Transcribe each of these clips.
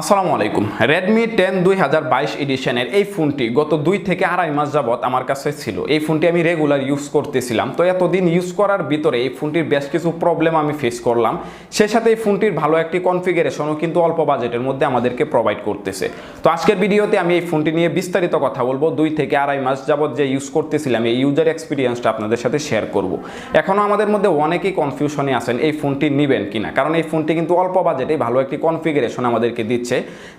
আসসালামু আলাইকুম। Redmi ten দুই হাজার বাইশ এডিশনের এই ফোনটি গত দুই থেকে আড়াই মাস যাবৎ আমার কাছে ছিল। এই ফোনটি আমি রেগুলার ইউজ করতেছিলাম। তো এতদিন ইউজ করার ভিতরে এই ফোনটির বেশ কিছু প্রবলেম আমি ফেস করলাম। সেই সাথে এই ফোনটির ভালো একটি কনফিগারেশনও কিন্তু অল্প বাজেটের মধ্যে আমাদেরকে প্রোভাইড করতেছে। তো আজকের ভিডিওতে আমি এই ফোনটি নিয়ে বিস্তারিত কথা বলব। দুই থেকে আড়াই মাস যাবৎ যে ইউজ করতেছিলাম, এই ইউজার এক্সপিরিয়েন্সটা আপনাদের সাথে শেয়ার করব। এখনও আমাদের মধ্যে অনেকেই কনফিউশনে আছেন, এই ফোনটি নেবেন কিনা? কারণ এই ফোনটি কিন্তু অল্প বাজেটে ভালো একটি কনফিগারেশন আমাদেরকে দিচ্ছে।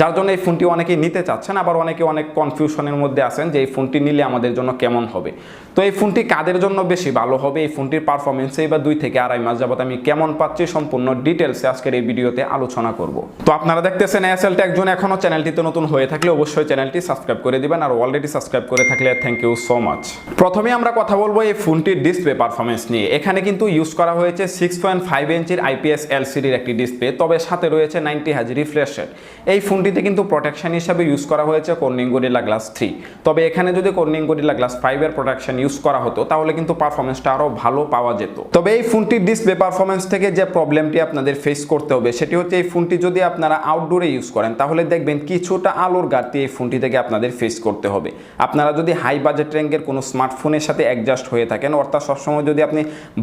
যার জন্য এই ফোনটি অনেকেই নিতে চাচ্ছেন, আবার অনেকে অনেক কনফিউশনের মধ্যে আছেন যে এই ফোনটি নিলে আমাদের জন্য কেমন হবে। তো এই ফোনটি কাদের জন্য বেশি ভালো হবে? এই ফোনটির পারফরমেন্সে বা দুই থেকে আড়াই মাস যাবত আমি কেমন পাচ্ছি সম্পূর্ণ ডিটেলসে আজকের এই ভিডিওতে আলোচনা করব। তো আপনারা দেখতেছেন এসএলটা একজন এখনও চ্যানেলটিতে নতুন হয়ে থাকলে অবশ্যই চ্যানেলটি সাবস্ক্রাইব করে দিবেন আর অলরেডি সাবস্ক্রাইব করে থাকলে থ্যাংক ইউ সো মাচ প্রথমে আমরা কথা বলব এই ফোনটির ডিসপ্লে পারফরমেন্স নিয়ে। এখানে কিন্তু ইউজ করা হয়েছে সিক্স পয়েন্ট ফাইভ ইঞ্চির আইপিএস এলসিডির একটি ডিসপ্লে তবে সাথে রয়েছে নাইনটি হাজি রিফ্রেশ রেট এই ফোনটিতে কিন্তু প্রোটেকশন হিসাবে ইউজ করা হয়েছে কর্নিং গরিলা গ্লাস থ্রি তবে এখানে যদি কর্নিং গরিলা গ্লাস ফাইভের প্রোটেকশন ইউজ করা হতো, তাহলে কিন্তু পারফরমেন্সটা আরও ভালো পাওয়া যেত। তবে এই ফোনটির ডিসপ্লে পারফরমেন্স থেকে যে প্রবলেমটি আপনাদের ফেস করতে হবে, সেটি হচ্ছে এই ফোনটি যদি আপনারা আউটডোরে ইউজ করেন, তাহলে দেখবেন কিছুটা আলোর ঘাটতি এই ফোনটি থেকে আপনাদের ফেস করতে হবে। আপনারা যদি হাই বাজেট র্যাঙ্কের কোনো স্মার্টফোনের সাথে অ্যাডজাস্ট হয়ে থাকেন, অর্থাৎ সবসময় যদি আপনি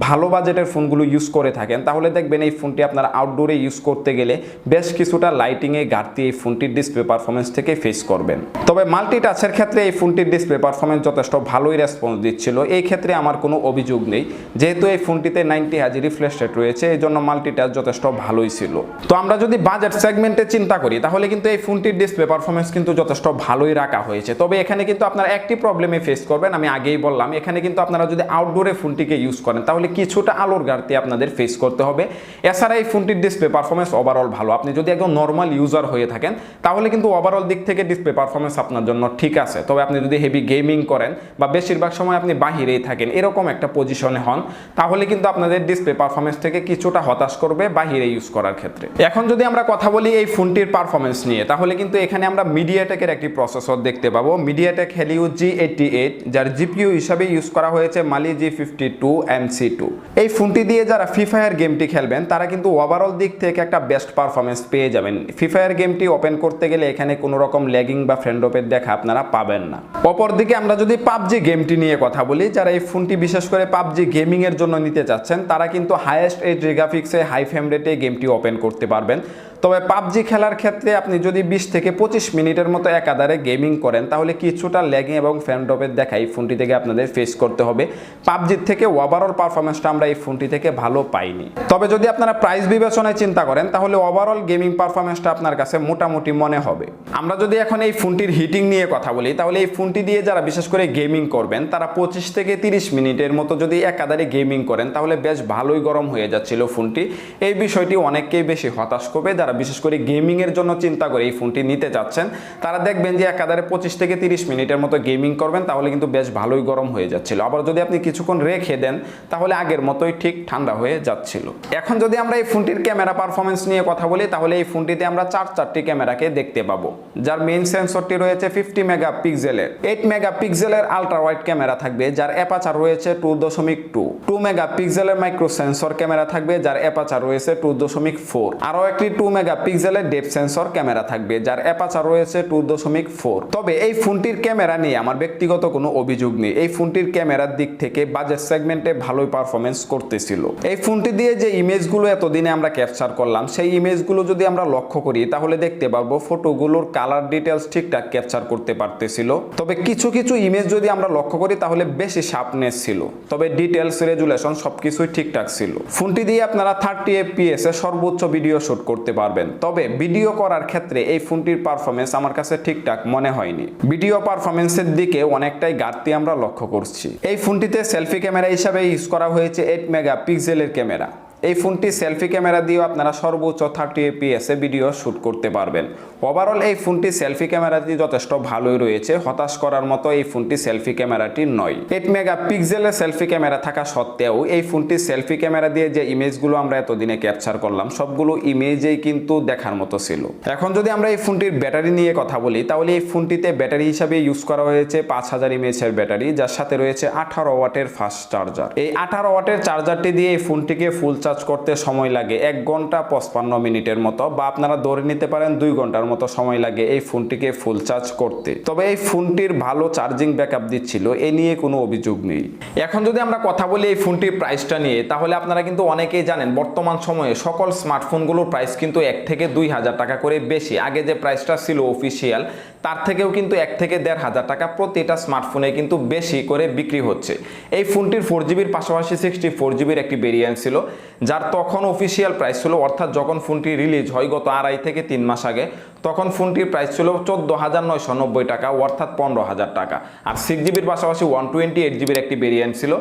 ভালো বাজেটের ফোনগুলো ইউজ করে থাকেন, তাহলে দেখবেন এই ফোনটি আপনারা আউটডোরে ইউজ করতে গেলে বেশ কিছুটা লাইটিংয়ে ঘাটতি এই ফোনটির ডিসপ্লে পারফরমেন্স থেকে ফেস করবেন। তবে মাল্টি টাচের ক্ষেত্রে এই ফোনটির ডিসপ্লে পারফরমেন্স যথেষ্ট ভালোই রেসপন্স দিচ্ছিল। এই ক্ষেত্রে আমার কোনো অভিযোগ নেই। যেহেতু এই ফোনটিতে নাইনটি হাজি রিফ্রেশ রেট রয়েছে, এই জন্য মাল্টি টাচ যথেষ্ট ভালোই ছিল। তো আমরা যদি বাজেট সেগমেন্টে চিন্তা করি, তাহলে কিন্তু এই ফোনটির ডিসপ্লে পারফরমেন্স কিন্তু যথেষ্ট ভালোই রাখা হয়েছে। তবে এখানে কিন্তু আপনারা একটি প্রবলেমে ফেস করবেন, আমি আগেই বললাম, এখানে কিন্তু আপনারা যদি আউটডোরে ফোনটিকে ইউজ করেন, তাহলে কিছুটা আলোর ঘাটতি আপনাদের ফেস করতে হবে। এছাড়া এই ফোনটির ডিসপ্লে পারফরমেন্স ওভারঅল ভালো। আপনি যদি একদম নর্মাল ইউজার হয়ে থাকেন, তাহলে কিন্তু ওভারঅল দিক থেকে ডিসপ্লে পারফরমেন্স আপনার জন্য ঠিক আছে। তবে আপনি যদি হেভি গেমিং করেন বা বেশিরভাগ সময় আপনি বাহিরেই থাকেন, এরকম একটা পজিশনে হন, তাহলে কিন্তু আপনাদের ডিসপ্লে পারফরমেন্স থেকে কিছুটা হতাশ করবে বাহিরে ইউজ করার ক্ষেত্রে। এখন যদি আমরা কথা বলি এই ফোনটির পারফরমেন্স নিয়ে, তাহলে কিন্তু এখানে আমরা মিডিয়াটেকের একটি প্রসেসর দেখতে পাবো। MediaTek Helio G eighty eight যার জিপিইউ হিসাবে ইউজ করা হয়েছে Mali G fifty two MC two এই ফোনটি দিয়ে যারা ফ্রি ফায়ার গেমটি খেলবেন, তারা কিন্তু ওভারঅল দিক থেকে একটা বেস্ট পারফরমেন্স পেয়ে যাবেন। ফ্রি ফায়ার গেমটি ওপেন করতে গেলে এখানে কোনো রকম ল্যাগিং বা ফ্রেন্ডোপের দেখা আপনারা পাবেন না। অপরদিকে আমরা যদি পাবজি গেমটি নিয়ে কথা বলি, যারা এই ফোনটি বিশেষ করে পাবজি গেমিংয়ের জন্য নিতে চাচ্ছেন, তারা কিন্তু হায়েস্ট এইট গ্রাফিক্সে হাই ফ্রেম রেটে গেমটি ওপেন করতে পারবেন। তবে পাবজি খেলার ক্ষেত্রে আপনি যদি বিশ থেকে পঁচিশ মিনিটের মতো একাধারে গেমিং করেন, তাহলে কিছুটা ল্যাগিং এবং ফ্যান ড্রপের দেখা এই ফোনটি থেকে আপনাদের ফেস করতে হবে। পাবজির থেকে ওভারঅল পারফরমেন্সটা আমরা এই ফোনটি থেকে ভালো পাইনি। তবে যদি আপনারা প্রাইস বিবেচনায় চিন্তা করেন, তাহলে ওভারঅল গেমিং পারফরমেন্সটা আপনার কাছে মোটামুটি মনে হবে। আমরা যদি এখন এই ফোনটির হিটিং নিয়ে কথা বলি, তাহলে এই ফোনটি দিয়ে যারা বিশেষ করে গেমিং করবেন, তারা পঁচিশ থেকে তিরিশ মিনিটের মতো যদি একাধারে গেমিং করেন, তাহলে বেশ ভালোই গরম হয়ে যাচ্ছিল ফোনটি। এই বিষয়টি অনেককেই বেশি হতাশ করবে, যারা বিশেষ করে গেমিং এর জন্য চিন্তা করে এই ফোনটি নিতে চাচ্ছেন তারা দেখবেন যে একাধারে পঁচিশ থেকে তিরিশ মিনিটের মতো গেমিং করবেন, তাহলে কিন্তু বেশ ভালোই গরম হয়ে যাচ্ছিল। আবার যদি আপনি কিছুক্ষণ রেখে দেন, তাহলে আগের মতোই ঠিক ঠান্ডা হয়ে যাচ্ছিল। এখন যদি আমরা এই ফোনটির ক্যামেরা পারফরমেন্স নিয়ে কথা বলি, তাহলে এই ফোনটিতে আমরা চার চারটি ক্যামেরাকে দেখতে পাবো, যার মেইন সেন্সরটি রয়েছে ফিফটি মেগা পিক্সেলের এইট মেগা পিক্সেলের আলট্রা ওয়াইড ক্যামেরা থাকবে, যার অ্যাপাচার রয়েছে টু দশমিক টু টু মেগা পিক্সেলের মাইক্রো সেন্সর ক্যামেরা থাকবে, যার অ্যাপাচার রয়েছে টু দশমিক ফোর আরও একটি টু মেগা পিক্সেলের ডেপ সেন্সর ক্যামেরা থাকবে, যার অ্যাপাচার রয়েছে টু দশমিক ফোর তবে এই ফোনটির ক্যামেরা নিয়ে আমার ব্যক্তিগত কোনো অভিযোগ নেই। এই ফোনটির ক্যামেরার দিক থেকে বাজেট সেগমেন্টে ভালোই পারফরমেন্স করতেছিল। এই ফোনটি দিয়ে যে ইমেজগুলো এতদিনে আমরা ক্যাপচার করলাম, সেই ইমেজগুলো যদি আমরা লক্ষ্য করি, তাহলে দেখতে পারব ফটোগুলোর কালার ডিটেলস ঠিকঠাক ক্যাপচার করতে পারতেছিল। তবে কিছু কিছু ইমেজ যদি আমরা লক্ষ্য করি, তাহলে বেশি শার্পনেস ছিল। তবে ডিটেলস রেজুলেশন সবকিছুই ঠিকঠাক ছিল। ফোনটি দিয়ে আপনারা থার্টি এফপিএস এ সর্বোচ্চ ভিডিও শুট করতে পারবেন। তবে ভিডিও করার ক্ষেত্রে এই ফোনটির পারফরমেন্স আমার কাছে ঠিকঠাক মনে হয়নি। ভিডিও পারফরমেন্সের দিকে অনেকটাই ঘাটতি আমরা লক্ষ্য করছি। এই ফোনটিতে সেলফি ক্যামেরা হিসাবে ইউজ করা হয়েছে এইট মেগা পিক্সেলের ক্যামেরা এই ফোনটি সেলফি ক্যামেরা দিয়েও আপনারা সর্বোচ্চ থার্টি এপিএস ভিডিও শ্যুট করতে পারবেন। ওভারঅল এই ফোনটি সেলফি ক্যামেরাটি যথেষ্ট ভালোই রয়েছে। হতাশ করার মতো এই ফোনটি সেলফি ক্যামেরাটি নয়। এইট মেগা পিক্সেলের সেলফি ক্যামেরা থাকা সত্ত্বেও এই ফোনটি সেলফি ক্যামেরা দিয়ে যে ইমেজগুলো আমরা এতদিনে ক্যাপচার করলাম, সবগুলো ইমেজেই কিন্তু দেখার মতো ছিল। এখন যদি আমরা এই ফোনটির ব্যাটারি নিয়ে কথা বলি, তাহলে এই ফোনটিতে ব্যাটারি হিসাবে ইউজ করা হয়েছে পাঁচ হাজার ইমেজের ব্যাটারি, যার সাথে রয়েছে আঠারো ওয়াটের ফাস্ট চার্জার এই আঠারো ওয়াটের চার্জারটি দিয়ে এই ফোনটিকে ফুল চার্জ চার্জ করতে সময় লাগে। এক ঘণ্টা পঁচপান্ন মিনিটের মতো বা আপনারা ধরে নিতে পারেন দুই ঘণ্টার মতো সময় লাগে এই ফোনটিকে ফুল চার্জ করতে। তবে এই ফোনটির ভালো চার্জিং ব্যাকআপ দিচ্ছিল, এ নিয়ে কোনো অভিযোগ নেই। এখন যদি আমরা কথা বলি এই ফোনটির প্রাইসটা নিয়ে, তাহলে আপনারা কিন্তু অনেকেই জানেন বর্তমান সময়ে সকল স্মার্টফোনগুলোর প্রাইস কিন্তু এক থেকে দুই হাজার টাকা করে বেশি। আগে যে প্রাইসটা ছিল অফিসিয়াল, তার থেকেও কিন্তু এক থেকে দেড় হাজার টাকা প্রতিটা স্মার্টফোনে কিন্তু বেশি করে বিক্রি হচ্ছে। এই ফোনটির ফোর জিবির পাশাপাশি সিক্সটি ফোর জিবির একটি ভেরিয়েন্ট ছিল। যার তখন অফিসিয়াল প্রাইস ছিল, অর্থাৎ যখন ফোনটি রিলিজ হয় গত আড়াই থেকে তিন মাস আগে তখন ফোনটির প্রাইস ছিল চোদ্দ হাজার নয়শো নব্বই টাকা, অর্থাৎ পনেরো হাজার টাকা। আর সিক্স জিবির পাশাপাশি ওয়ান টোয়েন্টি এইট জিবির একটি ভেরিয়েন্ট ছিল,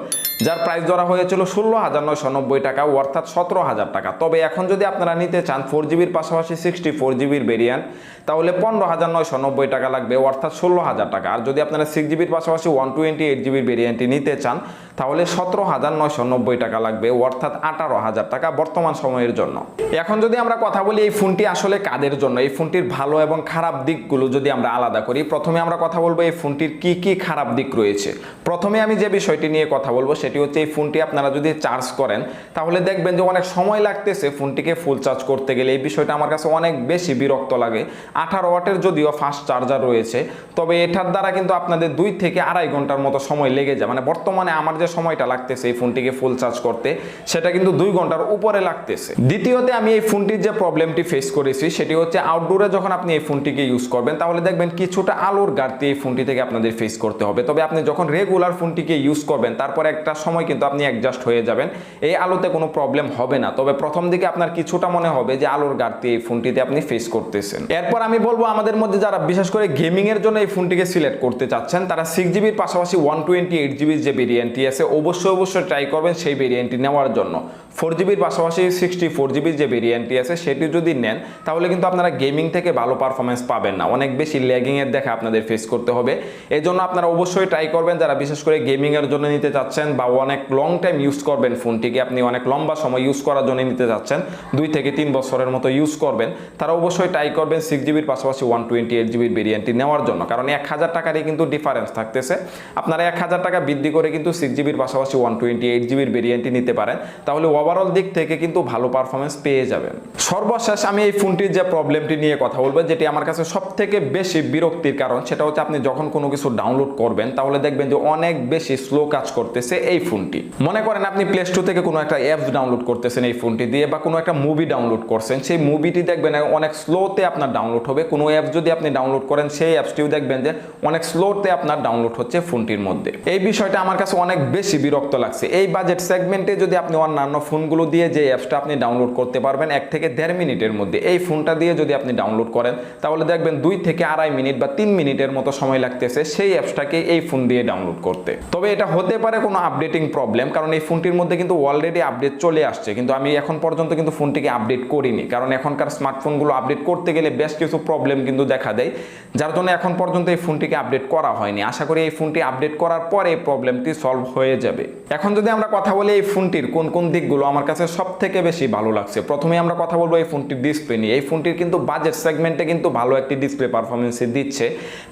যার প্রাইস ধরা হয়েছিল ষোলো হাজার নয়শো নব্বই টাকা, অর্থাৎ সতেরো হাজার টাকা। তবে এখন যদি আপনারা নিতে চান ফোর জিবির পাশাপাশি সিক্সটি ফোর জিবির ভেরিয়েন্ট তাহলে পনেরো হাজার নয়শো নব্বই টাকা লাগবে, অর্থাৎ ষোলো হাজার টাকা। আর যদি আপনারা সিক্স জিবির পাশাপাশি ওয়ান টোয়েন্টি এইট জিবির ভেরিয়েন্টটি নিতে চান, তাহলে সতেরো হাজার নয়শো নব্বই টাকা লাগবে, অর্থাৎ আঠারো হাজার টাকা বর্তমান সময়ের জন্য। এখন যদি আমরা কথা বলি এই ফোনটি আসলে কাদের জন্য, এই ফোনটির ভালো এবং খারাপ দিকগুলো যদি আমরা আলাদা করি, প্রথমে আমরা কথা বলব এই ফোনটির কি কি খারাপ দিক রয়েছে। প্রথমে আমি যে বিষয়টি নিয়ে কথা বলব সেটি হচ্ছে এই ফোনটি আপনারা যদি চার্জ করেন, তাহলে দেখবেন যে অনেক সময় লাগতেছে ফোনটিকে ফুল চার্জ করতে গেলে। এই বিষয়টা আমার কাছে অনেক বেশি বিরক্ত লাগে। আঠারো ওয়াটের যদিও ফাস্ট চার্জার রয়েছে, তবে এটার দ্বারা কিন্তু আপনাদের দুই থেকে আড়াই ঘণ্টার মতো সময় লেগে যায়। মানে বর্তমানে আমার যে সময়টা লাগতেছে এই ফোনটিকে ফুল চার্জ করতে, সেটা কিন্তু দুই ঘণ্টার উপরে লাগতেছে। দ্বিতীয়তে আমি এই ফোনটির যে প্রবলেমটি ফেস করেছি, সেটি হচ্ছে আউটডোরে যখন আপনি এই ফোনটিকে ইউজ করবেন, তাহলে দেখবেন কিছুটা আলোর ঘাটতি এই ফোনটি থেকে আপনাদের ফেস করতে হবে। তবে আপনি যখন রেগুলার ফোনটিকে ইউজ করবেন, তারপর একটা সময় কিন্তু আপনি অ্যাডজাস্ট হয়ে যাবেন। এই আলোতে কোনো প্রবলেম হবে না। তবে প্রথম দিকে আপনার কিছুটা মনে হবে যে আলোর ঘাটতি এই ফোনটিতে আপনি ফেস করতেছেন। এরপর আমি বলব, আমাদের মধ্যে যারা বিশেষ করে গেমিং এর জন্য এই ফোনটিকে সিলেক্ট করতে চাচ্ছেন, তারা সিক্স জিবির পাশাপাশি ওয়ান টোয়েন্টি এইট জিবির যে ভেরিয়েন্টটি আছে, অবশ্যই অবশ্যই ট্রাই করবেন সেই ভেরিয়েন্টটি নেওয়ার জন্য। ফোর জিবির পাশাপাশি সিক্সটি ফোর জিবির যে ভেরিয়েন্টটি আছে, সেটি যদি নেন, তাহলে কিন্তু আপনারা গেমিং থেকে ভালো পারফরমেন্স পাবেন না। অনেক বেশি ল্যাগিংয়ের দেখা আপনাদের ফেস করতে হবে। এই জন্য আপনারা অবশ্যই ট্রাই করবেন, যারা বিশেষ করে গেমিংয়ের জন্য নিতে চাচ্ছেন বা অনেক লং টাইম ইউজ করবেন ফোনটিকে আপনি অনেক লম্বা সময় ইউজ করার জন্য নিতে চাচ্ছেন, দুই থেকে তিন বছরের মতো ইউজ করবেন, তারা অবশ্যই ট্রাই করবেন সিক্স জিবির পাশাপাশি ওয়ান টোয়েন্টি এইট জিবির ভেরিয়েন্টটি নেওয়ার জন্য। কারণ এক হাজার টাকারই কিন্তু ডিফারেন্স থাকতেছে। আপনারা এক হাজার টাকা বৃদ্ধি করে কিন্তু সিক্স জিবির পাশাপাশি ওয়ান টোয়েন্টি এইট জিবির ভেরিয়েন্টটি নিতে পারেন। তাহলে ওভারঅল দিক থেকে কিন্তু ভালো পারফরমেন্স পেয়ে যাবেন। সর্বশেষ আমি এই ফোনটির যে প্রবলেমটি নিয়ে কথা বলব, যেটি আমার কাছে সব থেকে বেশি বিরক্তির কারণ, সেটা হচ্ছে আপনি যখন কোনো কিছু ডাউনলোড করবেন, তাহলে দেখবেন যে অনেক বেশি স্লো কাজ করতেছে এই ফোনটি। মনে করেন আপনি প্লে স্টোর থেকে কোনো একটা অ্যাপস ডাউনলোড করতেছেন এই ফোনটি দিয়ে, বা কোনো একটা মুভি ডাউনলোড করছেন, সেই মুভিটি দেখবেন অনেক স্লোতে আপনার ডাউনলোড হবে। কোনো অ্যাপ যদি আপনি ডাউনলোড করেন, সেই অ্যাপসটিও দেখবেন যে অনেক স্লোতে আপনার ডাউনলোড হচ্ছে ফোনটির মধ্যে। এই বিষয়টা আমার কাছে অনেক বেশি বিরক্ত লাগছে। এই বাজেট সেগমেন্টে যদি আপনি অন্যান্য ফোনগুলো দিয়ে যে অ্যাপসটা আপনি ডাউনলোড করতে পারবেন এক থেকে দেড় মিনিটের মধ্যে। এই ফোনটা দিয়ে যদি আপনি ডাউনলোড করেন, তাহলে দেখবেন দুই থেকে আড়াই মিনিট বা তিন মিনিটের মতো সময় লাগতেছে সেই অ্যাপসটাকে এই ফোন দিয়ে ডাউনলোড করতে। তবে এটা হতে পারে কোনো আপডেটিং প্রবলেম কারণ এই ফোনটির মধ্যে কিন্তু অলরেডি আপডেট চলে আসছে। কিন্তু আমি এখন পর্যন্ত কিন্তু ফোনটিকে আপডেট করিনি, কারণ এখনকার স্মার্টফোনগুলো আপডেট করতে গেলে বেশ কিছু প্রবলেম কিন্তু দেখা দেয়। যার জন্য এখন পর্যন্ত এই ফোনটিকে আপডেট করা হয়নি। আশা করি এই ফোনটি আপডেট করার পরে এই প্রবলেমটি সলভ হয়ে যাবে। এখন যদি আমরা কথা বলি এই ফোনটির কোন কোন দিকগুলো আমার কাছে সব থেকে বেশি ভালো লাগছে। প্রথমে আমরা কথা বলব এই ফোনটির ডিসপ্লে নিয়ে। এই ফোনটির কিন্তু বাজেট সেগমেন্টে কিন্তু ভালো একটি ডিসপ্লে পারফরমেন্স দিচ্ছে।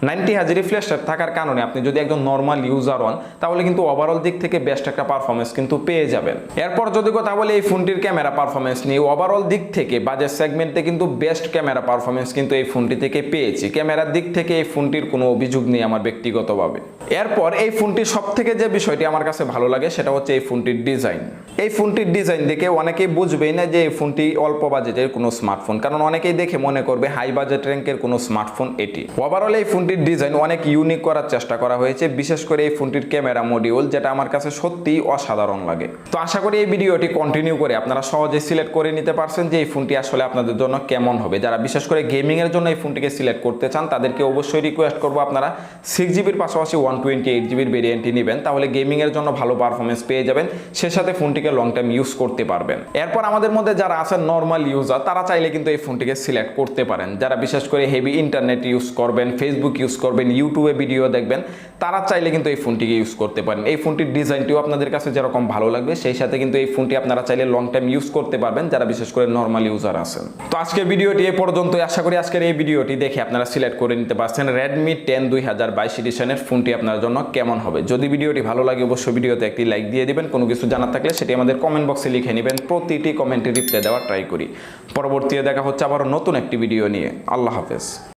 নাইনটি হাজার রিফ্রেশ থাকার কারণে আপনি যদি একজন নর্মাল ইউজার হন, তাহলে কিন্তু ওভারঅল দিক থেকে বেস্ট একটা পারফরমেন্স কিন্তু পেয়ে যাবেন। এরপর যদি কথা বলি এই ফোনটির ক্যামেরা পারফরমেন্স নিয়ে ওভারঅল দিক থেকে বাজেট সেগমেন্টে কিন্তু বেস্ট ক্যামেরা পারফরমেন্স কিন্তু এই ফোনটি থেকে পেয়েছি। ক্যামেরার দিক থেকে এই ফোনটির কোনো অভিযোগ নেই আমার ব্যক্তিগতভাবে। এরপর এই ফোনটির সব থেকে যে বিষয়টি আমার কাছে ভালো লাগে, সেটা হচ্ছে এই ফোনটির ডিজাইন এই ফোনটির ডিজাইন দেখে অনেকেই বুঝবেই না যে এই ফোনটি অল্প বাজেটের কোনো স্মার্টফোন কারণ অনেকেই দেখে মনে করবে হাই বাজেট র্যাঙ্কের কোনো স্মার্টফোন এটি। ওভারঅল এই ফোনটির ডিজাইন অনেক ইউনিক করার চেষ্টা করা হয়েছে, বিশেষ করে এই ফোনটির ক্যামেরা মডিউল যেটা আমার কাছে সত্যিই অসাধারণ লাগে। তো আশা করি এই ভিডিওটি কন্টিনিউ করে আপনারা সহজে সিলেক্ট করে নিতে পারছেন যে এই ফোনটি আসলে আপনাদের জন্য কেমন হবে। যারা বিশেষ করে গেমিং এর জন্য এই ফোনটিকে সিলেক্ট করতে চান, তাদেরকে অবশ্যই রিকোয়েস্ট করব আপনারা সিক্স জিবির পাশাপাশি ওয়ান টোয়েন্টি এইট জিবির ভেরিয়েন্টটি নেবেন, তাহলে গেমিং এর জন্য ভালো পারফরমেন্স পেয়ে যাবেন। সে সাথে ফোনটিকে লং টাইম ইউজ করতে পারবেন। এরপর আমাদের মধ্যে যারা আছেন নর্মাল ইউজার তারা চাইলে কিন্তু এই ফোনটিকে সিলেক্ট করতে পারেন। যারা বিশেষ করে হেভি ইন্টারনেট ইউজ করবেন ফেসবুক ইউজ করবেন ইউটিউবে ভিডিও দেখবেন, তারা চাইলে কিন্তু এই ফোনটিকে ইউজ করতে পারেন। এই ফোনটির ডিজাইনটিও আপনাদের কাছে যেরকম ভালো লাগবে, সেই সাথে কিন্তু এই ফোনটি আপনারা চাইলে লং টাইম ইউজ করতে পারবেন, যারা বিশেষ করে নর্মাল ইউজার আছেন। তো আজকের ভিডিওটি এ পর্যন্ত আশা করি আজকের এই ভিডিওটি দেখে আপনারা সিলেক্ট করে নিতে পারছেন রেডমি টেন দুই হাজার বাইশ এডিশনের ফোনটি আপনার জন্য কেমন হবে। যদি ভিডিওটি ভালো লাগে, অবশ্যই ভিডিওতে একটি লাইক দিয়ে দিবেন। কোনো কিছু জানার থাকলে সেটি আমাদের কমেন্ট বক্স বক্সে লিখে নেবেন, প্রতিটি কমেন্টে রিপ্লাই দেওয়ার ট্রাই করি। পরবর্তীতে দেখা হচ্ছে আবার নতুন একটি ভিডিও নিয়ে। আল্লাহ হাফেজ।